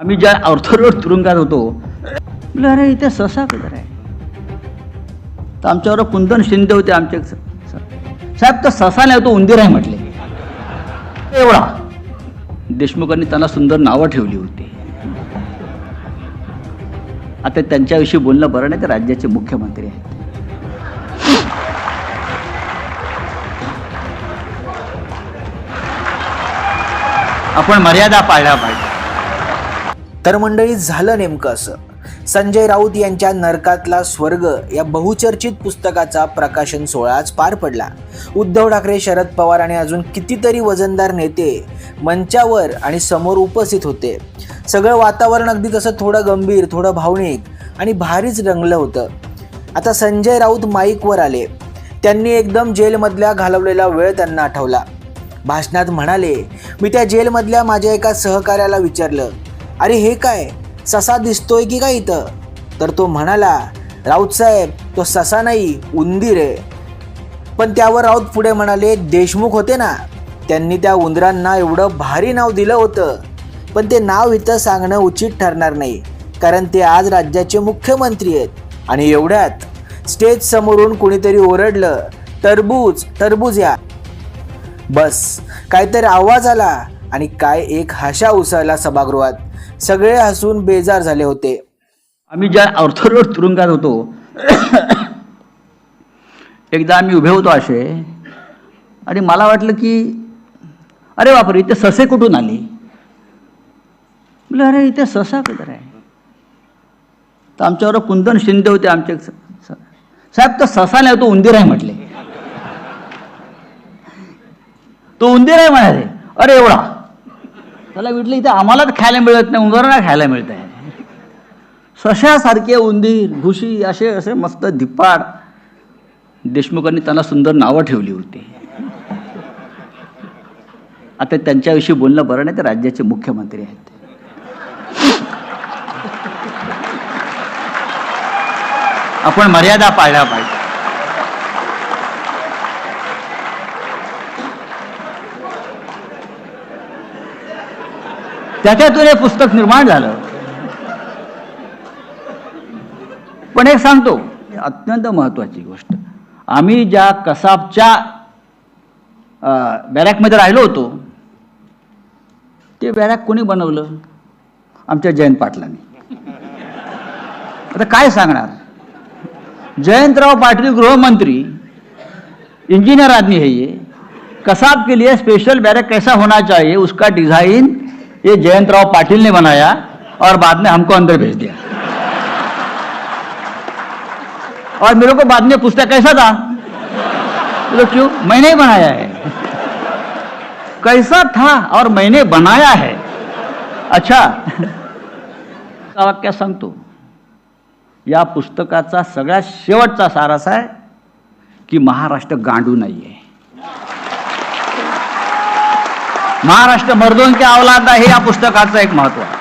आम्ही ज्या अर्थरोड तुरुंगात होतो म्हटलं अरे इथे ससा कदर आहे तर आमच्यावर कुंदन शिंदे होते आमचे. साहेब तर ससा नाही तो उंदीर आहे म्हटले. एवढा. देशमुखांनी त्यांना सुंदर नावं ठेवली होती. आता त्यांच्याविषयी बोलणं बरं नाही तर राज्याचे मुख्यमंत्री आहेत. आपण मर्यादा पाळल्या पाहिजे. तर मंडळी झालं नेमकं असं. संजय राऊत यांच्या नरकातला स्वर्ग या बहुचर्चित पुस्तकाचा प्रकाशन सोहळा आज पार पडला. उद्धव ठाकरे शरद पवार आणि अजून कितीतरी वजनदार नेते मंचावर आणि समोर उपस्थित होते. सगळं वातावरण अगदी तसं थोडं गंभीर थोडं भावनिक आणि भारीच रंगलं होतं. आता संजय राऊत माईकवर आले. त्यांनी एकदम जेलमधल्या घालवलेला वेळ त्यांना आठवला. भाषणात म्हणाले मी त्या जेलमधल्या माझ्या एका सहकार्याला विचारलं. अरे हे काय? ससा दिसतोय की काय इथं? तर तो म्हणाला राऊत साहेब तो ससा नाही उंदीर आहे. पण त्यावर राऊत पुढे म्हणाले देशमुख होते ना. त्यांनी त्या उंदरांना एवढं भारी नाव दिलं होतं. पण ते नाव इथं सांगणं उचित ठरणार नाही कारण ते आज राज्याचे मुख्यमंत्री आहेत. आणि एवढ्यात स्टेज समोरून कुणीतरी ओरडलं टरबूज टरबूज या. बस काहीतरी आवाज आला आणि काय एक हाशा उसळला सभागृहात. सगळे हसून बेजार झाले होते. आम्ही ज्या अर्थरोड तुरुंगात होतो एकदा आम्ही उभे होतो असे. आणि मला वाटलं की अरे बापरे इथे ससे कुठून आली? म्हटलं अरे इथे ससा कुठं आहे तर आमच्यावर कुंदन शिंदे होते आमचे. साहेब तर ससा नाही तो उंदीर आहे म्हटले. तो उंदीर आहे म्हणाले. अरे एवढा. त्याला म्हटलं इथे आम्हालाच खायला मिळत नाही उंदरांना खायला मिळत आहे सशासारखे उंदीर घुशी असे असे मस्त धिप्पाड. देशमुखांनी त्यांना सुंदर नावं ठेवली होती. आता त्यांच्याविषयी बोलणं बरं नाही ते राज्याचे मुख्यमंत्री आहेत. आपण मर्यादा पाळल्या पाहिजे. त्याच्यातून हे पुस्तक निर्माण झालं. पण एक सांगतो अत्यंत महत्त्वाची गोष्ट. आम्ही ज्या कसाबच्या बॅरॅकमध्ये राहिलो होतो ते बॅरॅक कोणी बनवलं? आमच्या जयंत पाटलांनी. आता काय सांगणार? जयंतराव पाटील गृहमंत्री इंजिनियर आदमी है ये. कसाब के लिए स्पेशल बैरक कैसा होना चाहिए? उसका डिजाइन ये जयंतराव पाटिल ने बनाया और बाद में हमको अंदर भेज दिया। और मेरे को बाद में पूछता कैसा था? तो क्यों? मैंने ही बनाया है। कैसा था और मैंने बनाया है? अच्छा वाक्य सांगतो. या पुस्तकाचा सगळ्यात शेवटचा सारस आहे की महाराष्ट्र गांडू नाहीये. महाराष्ट्र मर्दोन के अवलाद आहे या पुस्तकाचं एक महत्त्व आहे.